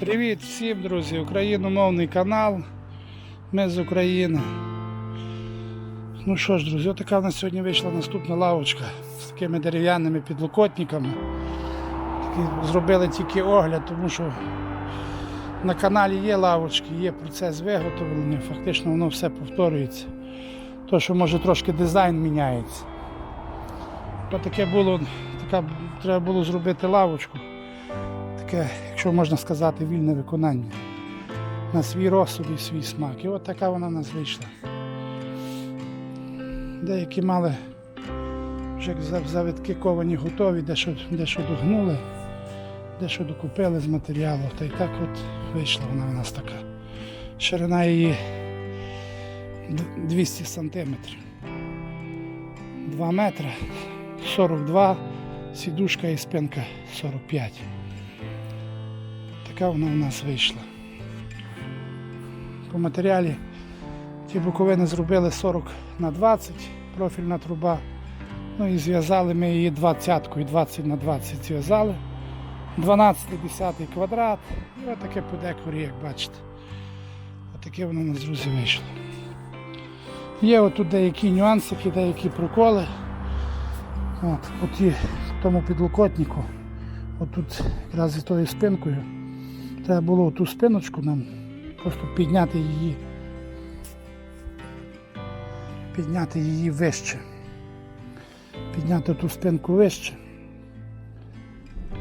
Привіт всім, друзі! Україномовний канал. Ми з України. Ну що ж, друзі, така в нас сьогодні вийшла наступна лавочка з такими дерев'яними підлокотниками. Такі зробили тільки огляд, тому що на каналі є лавочки, є процес виготовлення, фактично воно все повторюється. То, що може трошки дизайн міняється. Таке було, така, треба було зробити лавочку таке, якщо можна сказати, вільне виконання на свій розсуд і свій смак. І от така вона в нас вийшла. Деякі мали вже завитки ковані готові, дещо, дещо догнули, дещо докупили з матеріалу. Та й так от вийшла вона у нас така. Ширина її 200 сантиметрів. 2 метри, 42, сідушка і спинка 45. Така вона в нас вийшла. По матеріалі ті боковини зробили 40 на 20, профільна труба. Ну і зв'язали ми її 20 і 20 на 20 зв'язали. 12 10 квадрат. І отаке по декорі, як бачите. Отаке воно у нас, друзі, вийшло. Є отут деякі нюансики, деякі проколи. От, от тому підлокотнику. Отут якраз із тою спинкою. Треба було ту спиночку нам просто підняти її. Підняти її вище. Підняти ту спинку вище.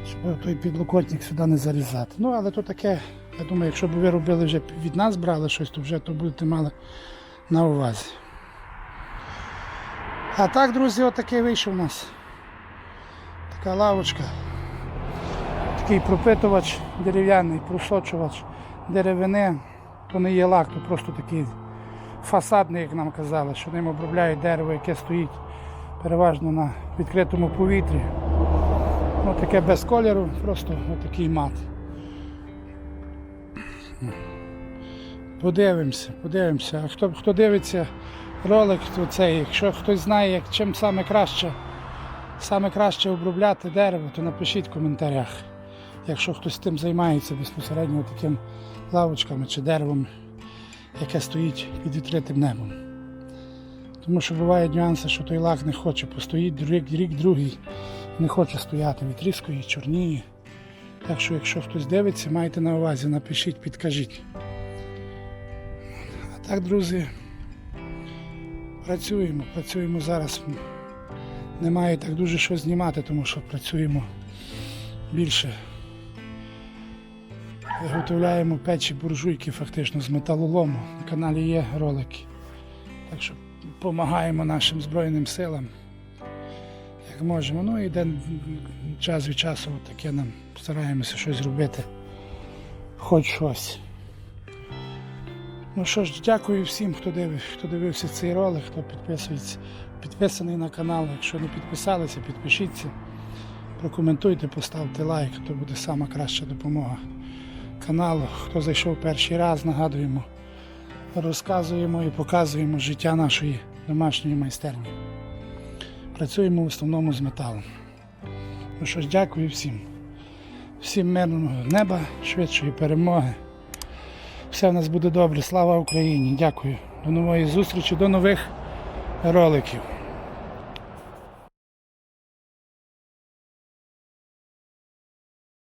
Щоб той підлокотник сюди не зарізати. Ну, але то таке, я думаю, якщо б ви робили вже від нас брали щось, то вже то будете мали на увазі. А так, друзі, отакий вийшов у нас. Така лавочка такий пропитувач дерев'яний, просочувач деревини, то не є лак, то просто такий фасадний, як нам казали, що ним обробляють дерево, яке стоїть переважно на відкритому повітрі. Ну, таке без кольору, просто отакий мат. Подивимося, подивимося. А хто, хто дивиться ролик, то цей, якщо хтось знає, як, чим саме краще, саме краще обробляти дерево, то напишіть в коментарях якщо хтось тим займається безпосередньо таким лавочками чи деревом, яке стоїть під відкритим небом. Тому що бувають нюанси, що той лак не хоче постоїть рік, рік другий, не хоче стояти, відрізкує, чорніє. Так що, якщо хтось дивиться, майте на увазі, напишіть, підкажіть. А так, друзі, працюємо, працюємо зараз. Немає так дуже що знімати, тому що працюємо більше Виготовляємо печі буржуйки фактично з металолому. На каналі є ролики. Так що допомагаємо нашим Збройним силам, як можемо. Ну і де час від часу таке нам стараємося щось робити. Хоч щось. Ну що ж, дякую всім, хто дивив, хто дивився цей ролик, хто підписується, підписаний на канал. Якщо не підписалися, підпишіться, прокоментуйте, поставте лайк, то буде сама краща допомога каналу. Хто зайшов перший раз, нагадуємо, розказуємо і показуємо життя нашої домашньої майстерні. Працюємо в основному з металом. Ну що ж, дякую всім. Всім мирного неба, швидшої перемоги. Все в нас буде добре. Слава Україні! Дякую. До нової зустрічі, до нових роликів.